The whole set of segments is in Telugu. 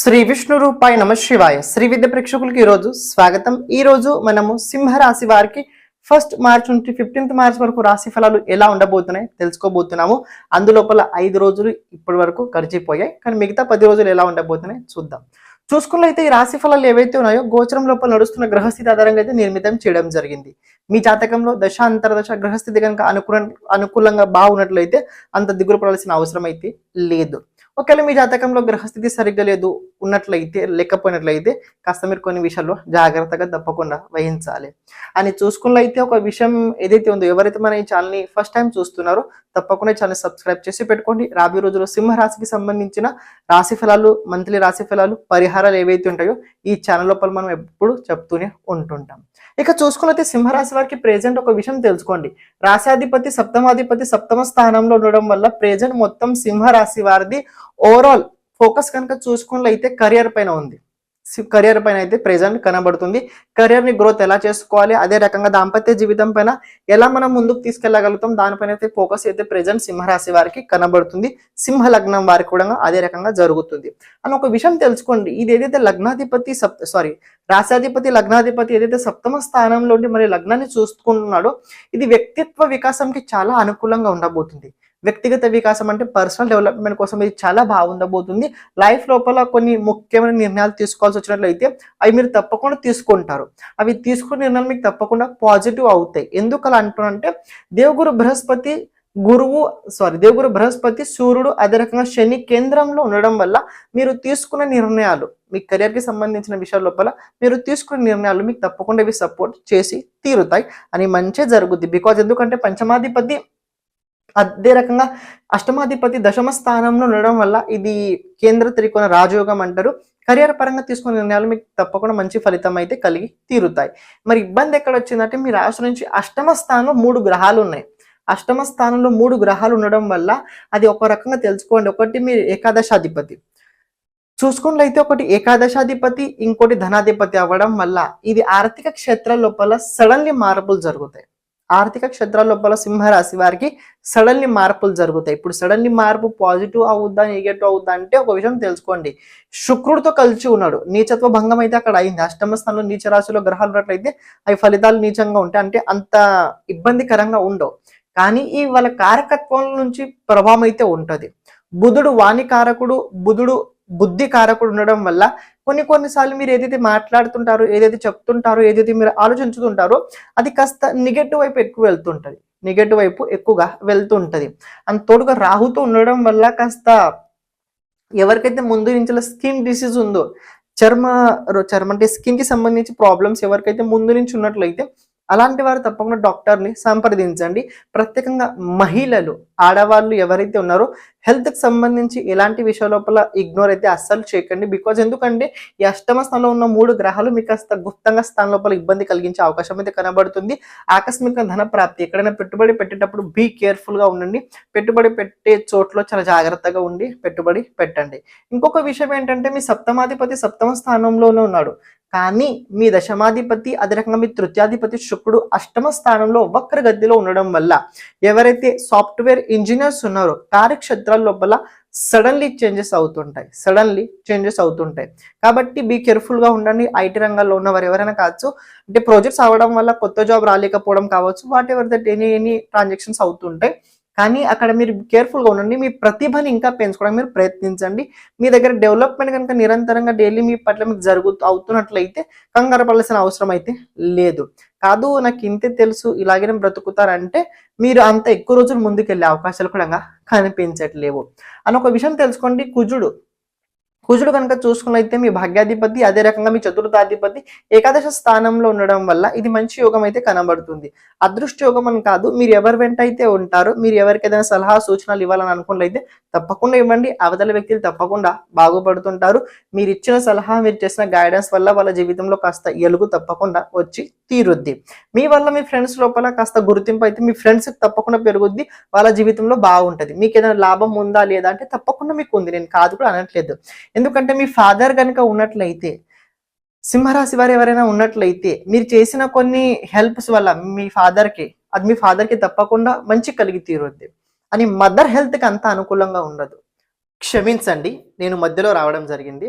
శ్రీ విష్ణు రూపాయ నమ శివాయ. శ్రీ విద్య ప్రేక్షకులకి ఈరోజు స్వాగతం. ఈ రోజు మనము సింహరాశి వారికి ఫస్ట్ మార్చ్ నుంచి ఫిఫ్టీన్త్ మార్చ్ వరకు రాశి ఫలాలు ఎలా ఉండబోతున్నాయి తెలుసుకోబోతున్నాము. అందులోపల ఐదు రోజులు ఇప్పటి వరకు గడిచిపోయాయి. కానీ మిగతా పది రోజులు ఎలా ఉండబోతున్నాయి చూద్దాం. చూసుకున్నట్లయితే ఈ రాశి ఫలాలు ఏవైతే ఉన్నాయో గోచరం లోపల నడుస్తున్న గ్రహస్థితి ఆధారంగా అయితే నిర్మితం చేయడం జరిగింది. మీ జాతకంలో దశ అంతర్దశ గ్రహస్థితి కనుక అనుకూల అనుకూలంగా బాగున్నట్లయితే అంత దిగులు పడాల్సిన అవసరం అయితే లేదు. ఒకవేళ మీ జాతకంలో గ్రహస్థితి సరిగ్గా లేదు ఉన్నట్లయితే లేకపోయినట్లయితే కాస్త మీరు కొన్ని విషయాల్లో జాగ్రత్తగా తప్పకుండా వహించాలి. అని చూసుకున్నట్లయితే ఒక విషయం ఏదైతే ఉందో ఎవరైతే మన ఈ ఛానల్ని ఫస్ట్ టైం చూస్తున్నారో తప్పకుండా ఛానల్ సబ్స్క్రైబ్ చేసి పెట్టుకోండి. రాబోయే రోజుల్లో సింహరాశికి సంబంధించిన రాశి ఫలాలు మంత్లీ రాశి ఫలాలు పరిహారాలు ఏవైతే ఉంటాయో ఈ ఛానల్ లోపల మనం ఎప్పుడు చెప్తూనే ఉంటుంటాం. ఇక చూసుకున్నైతే సింహరాశి వారికి ప్రెజెంట్ ఒక విషయం తెలుసుకోండి. రాశాధిపతి సప్తమాధిపతి సప్తమ స్థానంలో ఉండడం వల్ల ప్రెజెంట్ మొత్తం సింహరాశి వారిది ఓవరాల్ ఫోకస్ కనుక చూసుకున్నట్లయితే కెరియర్ పైన ఉంది. కెరియర్ పైన అయితే ప్రెజెంట్ కనబడుతుంది. కెరియర్ని గ్రోత్ ఎలా చేసుకోవాలి? అదే రకంగా దాంపత్య జీవితం పైన ఎలా మనం ముందుకు తీసుకెళ్ళగలుగుతాం దానిపైన అయితే ఫోకస్ అయితే ప్రెజెంట్ సింహరాశి వారికి కనబడుతుంది. సింహ లగ్నం వారికి కూడా అదే రకంగా జరుగుతుంది. అని ఒక విషయం తెలుసుకోండి. ఇది ఏదైతే లగ్నాధిపతి సప్ సారీ రాశాధిపతి లగ్నాధిపతి ఏదైతే సప్తమ స్థానంలో ఉండి మరి లగ్నాన్ని చూసుకుంటున్నాడో ఇది వ్యక్తిత్వ వికాసంకి చాలా అనుకూలంగా ఉండబోతుంది. వ్యక్తిగత వికాసం అంటే పర్సనల్ డెవలప్మెంట్ కోసం ఇది చాలా బాగుండబోతుంది. లైఫ్ లోపల కొన్ని ముఖ్యమైన నిర్ణయాలు తీసుకోవాల్సి వచ్చినట్లయితే అవి మీరు తప్పకుండా తీసుకుంటారు. అవి తీసుకున్న నిర్ణయాలు మీకు తప్పకుండా పాజిటివ్ అవుతాయి. ఎందుకు అలా అంటున్నానంటే దేవగురు బృహస్పతి గురువు సారీ దేవుగురు బృహస్పతి సూర్యుడు అదే రకంగా శని కేంద్రంలో ఉండడం వల్ల మీరు తీసుకున్న నిర్ణయాలు మీ కెరియర్కి సంబంధించిన విషయాల లోపల మీరు తీసుకున్న నిర్ణయాలు మీకు తప్పకుండా ఇవి సపోర్ట్ చేసి తీరుతాయి. అని మంచి జరుగుద్ది. బికాజ్ ఎందుకంటే పంచమాధిపతి అదే రకంగా అష్టమాధిపతి దశమ స్థానంలో ఉండడం వల్ల ఇది కేంద్ర త్రికోణ రాజయోగం అంటారు. కెరియర్ పరంగా తీసుకున్న నిర్ణయాలు మీకు తప్పకుండా మంచి ఫలితం అయితే కలిగి తీరుతాయి. మరి ఇబ్బంది ఎక్కడ వచ్చిందంటే మీ రాశి నుంచి అష్టమ స్థానంలో మూడు గ్రహాలు ఉన్నాయి. అష్టమ స్థానంలో మూడు గ్రహాలు ఉండడం వల్ల అది ఒక రకంగా తెలుసుకోండి. ఒకటి మీ ఏకాదశాధిపతి. చూసుకున్నట్లయితే ఒకటి ఏకాదశాధిపతి ఇంకోటి ధనాధిపతి అవ్వడం వల్ల ఇది ఆర్థిక క్షేత్ర లోపల సడన్లీ మార్పులు జరుగుతాయి. ఆర్థిక క్షేత్రాల లోపల సింహరాశి వారికి సడన్లీ మార్పులు జరుగుతాయి. ఇప్పుడు సడన్లీ మార్పు పాజిటివ్ అవుద్దా నెగటివ్ అవుద్దా అంటే ఒక విషయం తెలుసుకోండి. శుక్రుడితో కలిసి ఉన్నాడు. నీచత్వ భంగం అయితే అక్కడ అయింది. అష్టమ స్థానంలో నీచ రాశిలో గ్రహాలు ఉన్నట్లయితే అవి ఫలితాలు నీచంగా ఉంటాయి. అంటే అంత ఇబ్బందికరంగా ఉండవు. కానీ ఈ వాళ్ళ కారకత్వం నుంచి ప్రభావం అయితే ఉంటుంది. బుధుడు వాణి కారకుడు బుధుడు బుద్ధి కారకుడు ఉండడం వల్ల కొన్ని కొన్నిసార్లు మీరు ఏదైతే మాట్లాడుతుంటారో ఏదైతే చెప్తుంటారో ఏదైతే మీరు ఆలోచించుతుంటారో అది కాస్త నెగటివ్ వైపు ఎక్కువ వెళ్తుంటది. నెగటివ్ వైపు ఎక్కువగా వెళ్తుంటది. అండ్ తోడుగా రాహుతో ఉండడం వల్ల కాస్త ఎవరికైతే ముందు నుంచి స్కిన్ డిసీజ్ ఉందో చర్మ చర్మ అంటే స్కిన్కి సంబంధించి ప్రాబ్లమ్స్ ఎవరికైతే ముందు నుంచి ఉన్నట్లయితే అలాంటి వారు తప్పకుండా డాక్టర్ని సంప్రదించండి. ప్రత్యేకంగా మహిళలు ఆడవాళ్ళు ఎవరైతే ఉన్నారో హెల్త్కి సంబంధించి ఎలాంటి విషయాల లోపల ఇగ్నోర్ అయితే అస్సలు చేయకండి. బికాజ్ ఎందుకంటే ఈ అష్టమ స్థానంలో ఉన్న మూడు గ్రహాలు మీకు కాస్త గుప్తంగా స్థానం లోపల ఇబ్బంది కలిగించే అవకాశం అయితే కనబడుతుంది. ఆకస్మిక ధన ప్రాప్తి ఎక్కడైనా పెట్టుబడి పెట్టేటప్పుడు బీ కేర్ఫుల్గా ఉండండి. పెట్టుబడి పెట్టే చోట్లో చాలా జాగ్రత్తగా ఉండి పెట్టుబడి పెట్టండి. ఇంకొక విషయం ఏంటంటే మీ సప్తమాధిపతి సప్తమ స్థానంలోనే ఉన్నాడు. కానీ మీ దశమాధిపతి అదే రకంగా మీ తృతీయాధిపతి శుక్రుడు అష్టమ స్థానంలో వక్ర గదిలో ఉండడం వల్ల ఎవరైతే సాఫ్ట్వేర్ ఇంజనీర్స్ ఉన్నారో కార్యక్షేత్రాల లోపల సడన్లీ చేంజెస్ అవుతుంటాయి. సడన్లీ చేంజెస్ అవుతుంటాయి. కాబట్టి బీ కేర్ఫుల్గా ఉండండి. ఐటీ రంగాల్లో ఉన్నవారు ఎవరైనా కావచ్చు అంటే ప్రాజెక్ట్స్ అవ్వడం వల్ల కొత్త జాబ్ రాలేకపోవడం కావచ్చు whatever that any any transactions అవుతుంటాయి. కానీ అక్కడ మీరు కేర్ఫుల్గా ఉండండి. మీ ప్రతిభని ఇంకా పెంచుకోవడానికి మీరు ప్రయత్నించండి. మీ దగ్గర డెవలప్మెంట్ కనుక నిరంతరంగా డైలీ మీ పట్ల మీకు జరుగుతూ అవుతున్నట్లయితే కంగారు పడాల్సిన అవసరం అయితే లేదు. కాదు నాకు ఇంతే తెలుసు ఇలాగే బ్రతుకుతారంటే మీరు అంత ఎక్కువ రోజులు ముందుకెళ్ళే అవకాశాలు కూడా కనిపించట్లేవు. అని ఒక విషయం తెలుసుకోండి. కుజుడు కుజుడు కనుక చూసుకున్నైతే మీ భాగ్యాధిపతి అదే రకంగా మీ చతుర్థాధిపతి ఏకాదశ స్థానంలో ఉండడం వల్ల ఇది మంచి యోగం అయితే కనబడుతుంది. అదృష్ట యోగం అని కాదు మీరు ఎవరి వెంట అయితే ఉంటారో మీరు ఎవరికి ఏదైనా సలహా సూచనలు ఇవ్వాలని అనుకున్నట్లయితే తప్పకుండా ఇవ్వండి. అవతల వ్యక్తులు తప్పకుండా బాగుపడుతుంటారు. మీరు ఇచ్చిన సలహా మీరు చేసిన గైడెన్స్ వల్ల వాళ్ళ జీవితంలో కాస్త ఎలుగు తప్పకుండా వచ్చి తీరుద్ది. మీ వల్ల మీ ఫ్రెండ్స్ లోపల కాస్త గుర్తింపు అయితే మీ ఫ్రెండ్స్ తప్పకుండా పెరుగుద్ది. వాళ్ళ జీవితంలో బాగుంటది. మీకు ఏదైనా లాభం ఉందా లేదా అంటే తప్పకుండా మీకు ఉంది. నేను కాదు కూడా అనట్లేదు. ఎందుకంటే మీ ఫాదర్ కనుక ఉన్నట్లయితే సింహరాశి వారు ఎవరైనా ఉన్నట్లయితే మీరు చేసిన కొన్ని హెల్ప్స్ వల్ల మీ ఫాదర్కి అది మీ ఫాదర్కి తప్పకుండా మంచి కలిగి తీరుద్ది. అని మదర్ హెల్త్కి అంత అనుకూలంగా ఉండదు. క్షమించండి నేను మధ్యలో రావడం జరిగింది.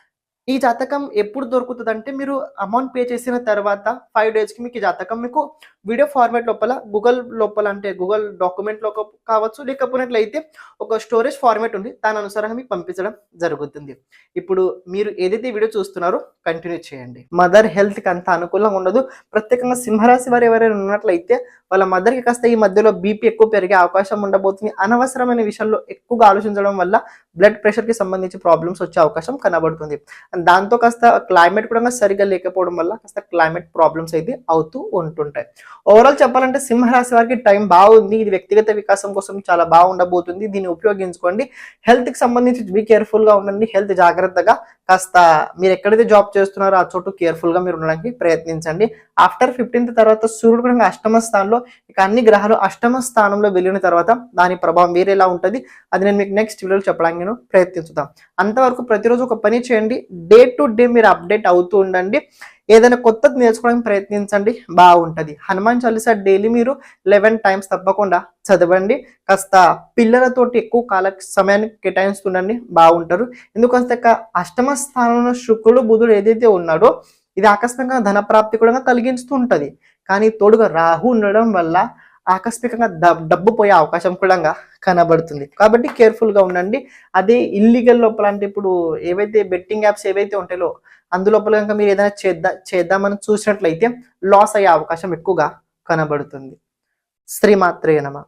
ఈ జాతకం ఎప్పుడు దొరుకుతుంది అంటే మీరు అమౌంట్ పే చేసిన తర్వాత ఫైవ్ డేస్కి మీకు ఈ జాతకం మీకు వీడియో ఫార్మాట్ లోపల గూగుల్ లోపల అంటే గూగుల్ డాక్యుమెంట్లో కావచ్చు లేకపోయినట్లయితే ఒక స్టోరేజ్ ఫార్మాట్ ఉంది. దాని అనుసారంగా మీకు పంపించడం జరుగుతుంది. ఇప్పుడు మీరు ఏదైతే వీడియో చూస్తున్నారో కంటిన్యూ చేయండి. మదర్ హెల్త్కి అంత అనుకూలంగా ఉండదు. ప్రత్యేకంగా సింహరాశి వారు ఎవరైనా ఉన్నట్లయితే వాళ్ళ మదర్కి కాస్త ఈ మధ్యలో బీపీ ఎక్కువ పెరిగే అవకాశం ఉండబోతుంది. అనవసరమైన విషయాల్లో ఎక్కువగా ఆలోచించడం వల్ల బ్లడ్ ప్రెషర్కి సంబంధించి ప్రాబ్లమ్స్ వచ్చే అవకాశం కనబడుతుంది. దాంతో కాస్త క్లైమేట్ కూడా సరిగా లేకపోవడం వల్ల కాస్త క్లైమేట్ ప్రాబ్లమ్స్ అయితే అవుతూ ఉంటుంటాయి. ఓవరాల్ చెప్పాలంటే సింహరాశి వారికి టైం బాగుంది. ఇది వ్యక్తిగత వికాసం కోసం చాలా బాగుండబోతుంది. దీన్ని ఉపయోగించుకోండి. హెల్త్కి సంబంధించి బీ కేర్ఫుల్గా ఉండండి. హెల్త్ జాగ్రత్తగా కాస్త మీరు ఎక్కడైతే జాబ్ చేస్తున్నారో ఆ చోటు కేర్ఫుల్గా మీరు ఉండడానికి ప్రయత్నించండి. ఆఫ్టర్ ఫిఫ్టీన్త్ తర్వాత సూర్యుడు కూడా అష్టమ స్థానంలో ఇక అన్ని గ్రహాలు అష్టమ స్థానంలో వెళ్ళిన తర్వాత దాని ప్రభావం వేరేలా ఉంటుంది. అది నేను మీకు నెక్స్ట్ వీడియోలో చెప్పడానికి నేను ప్రయత్నించుతాం అంతవరకు ప్రతిరోజు ఒక పని చేయండి. డే టు డే మీరు అప్డేట్ అవుతూ ఉండండి. ఏదైనా కొత్తది నేర్చుకోవడానికి ప్రయత్నించండి. బాగుంటుంది. హనుమాన్ చాలీసా డైలీ మీరు లెవెన్ టైమ్స్ తప్పకుండా చదవండి. కాస్త పిల్లలతోటి ఎక్కువ కాల సమయాన్ని కేటాయిస్తుండండి. బాగుంటారు. ఎందుకంటే అష్టమ స్థానంలో శుక్రుడు బుధుడు ఏదైతే ఉన్నాడో ఇది ఆకస్మికంగా ధన ప్రాప్తి కూడా కలిగిస్తూ ఉంటుంది కానీ తోడుగా రాహు ఉండడం వల్ల ఆకస్మికంగా డబ్బు పోయే అవకాశం కూడా కనబడుతుంది. కాబట్టి కేర్ఫుల్గా ఉండండి. అదే ఇల్లీగల్ లోపల అంటే ఇప్పుడు ఏవైతే బెట్టింగ్ యాప్స్ ఏవైతే ఉంటాయో అందులోపల కనుక మీరు ఏదైనా చేద్దా చేద్దామని చూసినట్లయితే లాస్ అయ్యే అవకాశం ఎక్కువగా కనబడుతుంది. శ్రీమాత్రేనమా